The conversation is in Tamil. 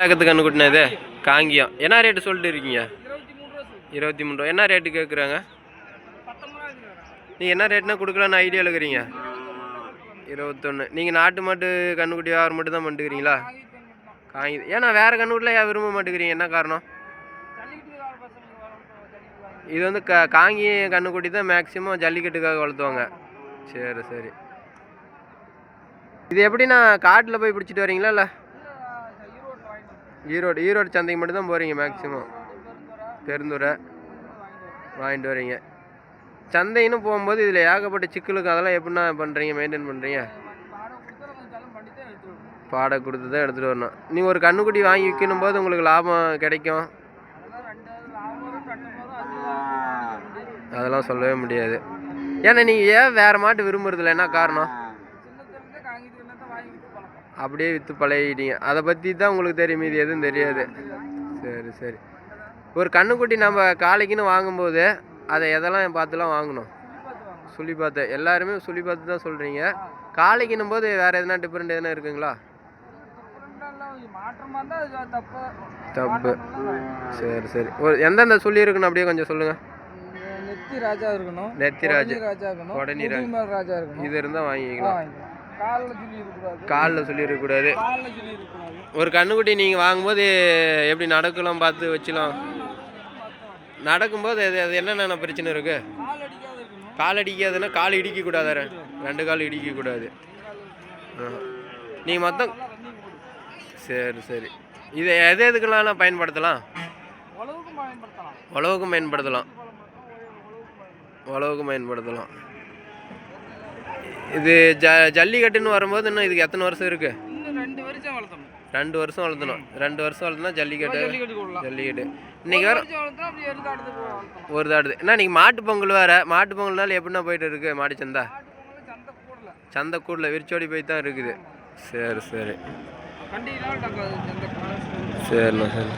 பக்கத்து கண்ணு காங்கியம். என்ன ரேட்டு சொல்லிட்டு இருக்கீங்க? இருபத்தி மூணு ரூபா என்ன ரேட்டு கேட்குறாங்க நீங்கள் என்ன ரேட்னா கொடுக்கலான்னு ஐடியாவில் இருக்கிறீங்க? இருபத்தொன்று நீங்கள் நாட்டு மாட்டு கண்ணுக்குட்டி வியாபாரம் மட்டும் தான் பண்ணிட்டுக்கிறீங்களா காங்கி ஏன்னா வேறு கண்ணுக்குட்டில் ஏன் விரும்ப மாட்டேங்கிறீங்க. என்ன காரணம்? இது வந்து க காங்கி கண்ணுக்குட்டி தான் மேக்ஸிமம் ஜல்லிக்கட்டுக்காக வளர்த்துவாங்க. சரி சரி. இது எப்படிண்ணா காட்டில் போய் பிடிச்சிட்டு வரீங்களா இல்லை? ஈரோடு ஈரோடு சந்தைக்கு மட்டும்தான் போகிறீங்க மேக்ஸிமம் பெருந்துரை வாங்கிட்டு வரீங்க. சந்தைன்னு போகும்போது இதில் ஏகப்பட்ட சிக்கலுக்கு அதெல்லாம் எப்படிண்ணா பண்ணுறீங்க மெயின்டைன் பண்ணுறீங்க பாடை கொடுத்து தான் எடுத்துகிட்டு வரணும். நீங்கள் ஒரு கண்ணுக்குட்டி வாங்கி விற்கணும் போது உங்களுக்கு லாபம் கிடைக்கும். அதெல்லாம் சொல்லவே முடியாது. ஏன்னா நீங்கள் ஏன் வேறு மாட்டு விரும்புறதில்ல? என்ன காரணம்? அப்படியே விற்று பழகிட்டீங்க. அதை பற்றி தான் உங்களுக்கு தெரியும் மீதி எதுவும் தெரியாது. சரி சரி. ஒரு கண்ணுக்குட்டி நம்ம காலைக்குன்னு வாங்கும்போது அதை எதெல்லாம் பார்த்துலாம் வாங்கணும்? சுழி பார்த்து. எல்லாருமே சுழி பார்த்து தான் சொல்கிறீங்க காலைக்குன்னும் போது வேறு எதனா டிஃப்ரெண்ட் எதனா இருக்குங்களா? தப்பு. சரி சரி. ஒரு எந்தெந்த சொல்லி இருக்குன்னு அப்படியே கொஞ்சம் சொல்லுங்கள் நெத்தி ராஜா இருக்கணும். நெத்தி ராஜா. ராஜா இருக்கணும். ராஜா. இருக்கணும். இது இருந்தால் வாங்கிக்கலாம். கால்ல சொல்லி இருக்கக்கூடாது காலில் சொல்லி இருக்கக்கூடாது கால்ல சொல்லி இருக்கக்கூடாது ஒரு கண்ணுக்குட்டி நீங்கள் வாங்கும்போது எப்படி நடக்கலாம் பார்த்து வச்சுலாம்? நடக்கும்போது அது அது என்னென்ன பிரச்சனை இருக்குது கால் அடிக்காதுன்னா கால் இடிக்கக்கூடாது ரெண்டு கால் இடிக்கக்கூடாது. நீங்கள் மொத்தம் சரி சரி. இதை எது எதுக்கெல்லாம் பயன்படுத்தலாம். உழவுக்கும் பயன்படுத்தலாம். உழவுக்கும் பயன்படுத்தலாம். இது ஜ ஜல்லிக்கட்டுன்னு வரும்போது இன்னும் இதுக்கு எத்தனை வருஷம் இருக்குது ரெண்டு வருஷம் வளர்த்தணும். ரெண்டு வருஷம் வளர்த்தணும். ரெண்டு வருஷம் வளர்த்துனா ஜல்லிக்கட்டு ஜல்லிக்கட்டு இன்னைக்கு வளர்த்தணும். ஒரு தாடுது என்ன நீங்கள் மாட்டு பொங்கல் வேறு? மாட்டு பொங்கல்னால எப்படின்னா போயிட்டு இருக்கு மாட்டு சந்தா? சந்தை கூடல விரிச்சோடி போய் தான் இருக்குது. சரி சரி. சரிண்ணா சரி